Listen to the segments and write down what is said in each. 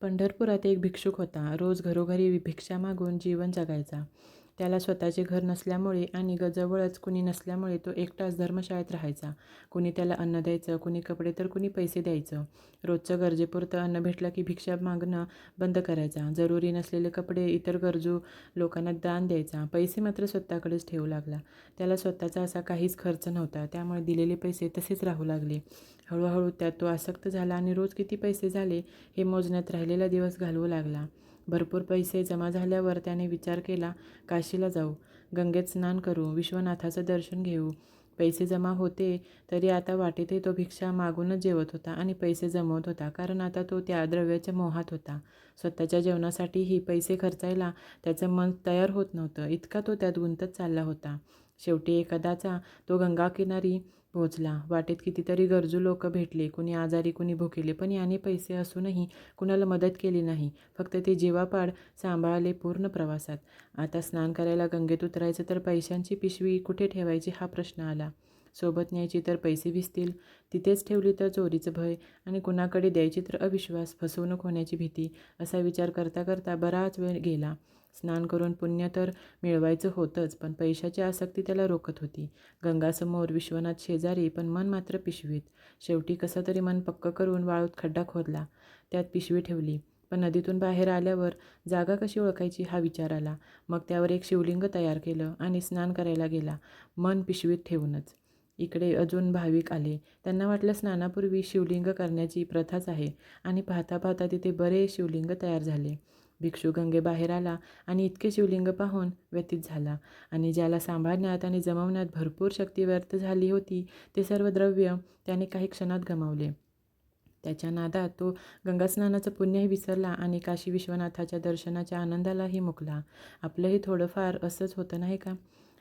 पंढरपुरात एक भिक्षुक होता. रोज घरोघरी भिक्षा मागून जीवन जगायचा. त्याला स्वतःचे घर नसल्यामुळे आणि ग जवळच कुणी नसल्यामुळे तो एकटाच धर्मशाळेत राहायचा. कुणी त्याला अन्न द्यायचं, कुणी कपडे तर कुणी पैसे द्यायचं. रोजचं गरजेपुरतं अन्न भेटलं की भिक्षा मागणं बंद करायचा. जरुरी नसलेले कपडे इतर गरजू लोकांना दान द्यायचा. पैसे मात्र स्वतःकडेच ठेवू लागला. त्याला स्वतःचा असा काहीच खर्च नव्हता. त्यामुळे दिलेले पैसे तसेच राहू लागले. हळूहळू त्यात तो आसक्त झाला आणि रोज किती पैसे झाले हे मोजण्यात राहिलेला दिवस घालवू लागला. भरपूर पैसे जमा झाल्यावर त्याने विचार केला, काशीला जाऊ, गंगेत स्नान करू, विश्वनाथाचं दर्शन घेऊ. पैसे जमा होते तरी आता वाटेतही तो भिक्षा मागूनच जेवत होता आणि पैसे जमवत होता. कारण आता तो त्या द्रव्याच्या मोहात होता. स्वतःच्या जेवणासाठीही पैसे खर्चायला त्याचं मन तयार होत नव्हतं. इतका तो त्यात गुंतत चालला होता. शेवटी एखादाचा तो गंगाकिनारी पोहोचला. वाटेत कितीतरी गरजू लोक भेटले. कुणी आजारी, कुणी भुकेले. पण याने पैसे असूनही कुणाला मदत केली नाही. फक्त ते जीवापाड सांभाळले पूर्ण प्रवासात. आता स्नान करायला गंगेत उतरायचं तर पैशांची पिशवी कुठे ठेवायची हा प्रश्न आला. सोबत न्यायची तर पैसे भिजतील, तिथेच ठेवली तर चोरीचं भय आणि कुणाकडे द्यायची तर अविश्वास, फसवणूक होण्याची भीती. असा विचार करता करता बराच वेळ गेला. स्नान करून पुण्य तर मिळवायचं होतंच, पण पैशाची आसक्ती त्याला रोखत होती. गंगासमोर, विश्वनाथ शेजारी, पण मन मात्र पिशवीत. शेवटी कसं तरी मन पक्कं करून वाळूत खड्डा खोदला. त्यात पिशवी ठेवली. पण नदीतून बाहेर आल्यावर जागा कशी ओळखायची हा विचार आला. मग त्यावर एक शिवलिंग तयार केलं आणि स्नान करायला गेला, मन पिशवीत ठेवूनच. इकडे अजून भाविक आले. त्यांना वाटलं स्नानापूर्वी शिवलिंग करण्याची प्रथाच आहे आणि पाहता पाहता तिथे बरे शिवलिंग तयार झाले. भिक्षू गंगेबाहेर आला आणि इतके शिवलिंग पाहून व्यतीत झाला आणि ज्याला सांभाळण्यात आणि जमवण्यात भरपूर शक्ती व्यर्थ झाली होती ते सर्व द्रव्य त्याने काही क्षणात गमावले. त्याच्या नादात तो गंगास्नानाचं पुण्यही विसरला आणि काशी विश्वनाथाच्या दर्शनाच्या आनंदालाही मुकला. आपलंही थोडंफार असंच होतं नाही का?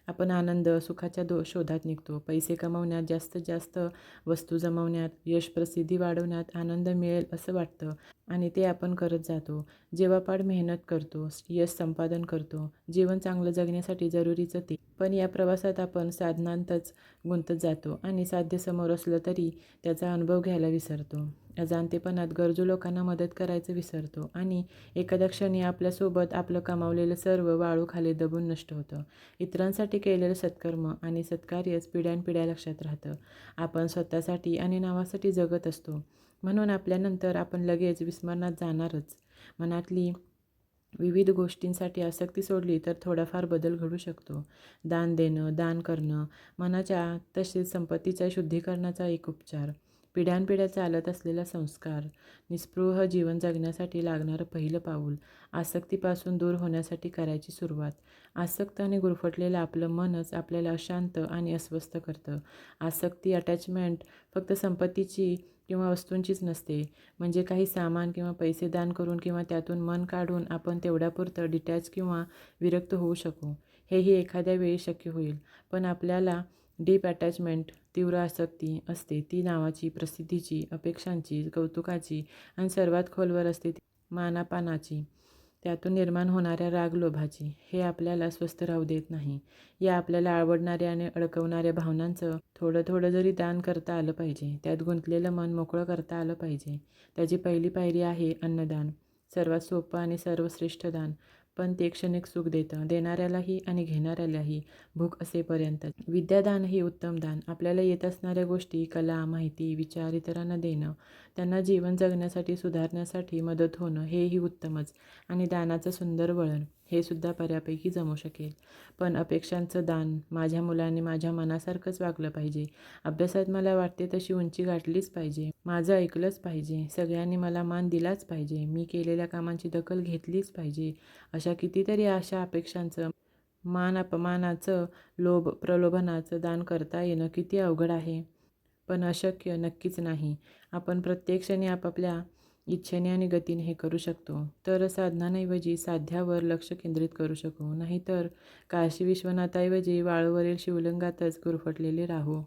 आपण आनंद, सुखाच्या दो शोधात निघतो. पैसे कमवण्यात, जास्तीत जास्त वस्तू जमवण्यात, यश प्रसिद्धी वाढवण्यात आनंद मिळेल असं वाटतं आणि ते आपण करत जातो. जेवापाड मेहनत करतो, यश संपादन करतो. जीवन चांगलं जगण्यासाठी जरुरीचं ते. पण या प्रवासात आपण साधनांतच गुंतत जातो आणि साध्य समोर असलं तरी त्याचा अनुभव घ्यायला विसरतो. अजाणतेपणात गरजू लोकांना मदत करायचं विसरतो आणि एखाद्या क्षणी आपल्यासोबत आपलं कमावलेलं सर्व वाळूखाली दबून नष्ट होतं. इतरांसाठी केलेलं सत्कर्म आणि सत्कार्यच पिढ्यानपिढ्या लक्षात राहतं. आपण स्वतःसाठी आणि नावासाठी जगत असतो म्हणून आपल्यानंतर आपण लगेच विस्मरणात जाणारच. मनातली विविध गोष्टींसाठी आसक्ती सोडली तर थोडाफार बदल घडू शकतो. दान देणं, दान करणं मनाच्या तसेच संपत्तीच्या शुद्धीकरणाचा एक उपचार. पिढ्यानपिढ्या चालत असलेला संस्कार. निस्पृह जीवन जगण्यासाठी लागणारं पहिलं पाऊल. आसक्तीपासून दूर होण्यासाठी करायची सुरुवात. आसक्त आणि गुरफटलेलं आपलं मनच आपल्याला अशांत आणि अस्वस्थ करतं. आसक्ती, अटॅचमेंट फक्त संपत्तीची किंवा वस्तूंचीच नसते. म्हणजे काही सामान किंवा पैसे दान करून किंवा त्यातून मन काढून आपण तेवढ्यापुरतं डिटॅच किंवा विरक्त होऊ शकू. हेही एखाद्या वेळी शक्य होईल. पण आपल्याला डीप अटॅचमेंट, तीव्र आसक्ती असते ती नावाची, प्रसिद्धीची, अपेक्षांची, कौतुकाची आणि सर्वात खोलवर असते ती मानापानाची. त्यातून निर्माण होणाऱ्या राग-लोभाची. हे आपल्याला स्वस्थ राहू देत नाही. या आपल्याला आवडणाऱ्या आणि अडकवणाऱ्या भावनांचं थोडं थोडं जरी दान करता आलं पाहिजे. त्यात गुंतलेलं मन मोकळं करता आलं पाहिजे. त्याची पहिली पायरी आहे अन्नदान. सर्वात सोपं आणि सर्वश्रेष्ठ दान. पण ते क्षणिक सुख देतं. देणाऱ्यालाही आणि घेणाऱ्यालाही. भूक असेपर्यंतच. विद्यादानही उत्तम दान. आपल्याला येत असणाऱ्या गोष्टी, कला, माहिती, विचार इतरांना देणं. त्यांना जीवन जगण्यासाठी, सुधारण्यासाठी मदत होणं हेही उत्तमच आणि दानाचं सुंदर वळण. हे सुद्धा बऱ्यापैकी जमू शकेल. पण अपेक्षांचं दान. माझ्या मुलाने माझ्या मनासारखंच वागलं पाहिजे. अभ्यासात मला वाटते तशी उंची गाठलीच पाहिजे. माझं ऐकलंच पाहिजे. सगळ्यांनी मला मान दिलाच पाहिजे. मी केलेल्या कामांची दखल घेतलीच पाहिजे. अशा कितीतरी अशा अपेक्षांचं, मान-अपमानाचं, लोभ-प्रलोभनाचं दान करता येणं किती अवघड आहे. पण अशक्य नक्कीच नाही. आपण प्रत्येक क्षणी आपापल्या इच्छेने आणि गतीने हे करू शकतो. तर साधनांऐवजी साध्यावर लक्ष केंद्रित करू शकू. नाहीतर काशी विश्वनाथाऐवजी वाळूवरील शिवलिंगातच गुरफटलेले राहू.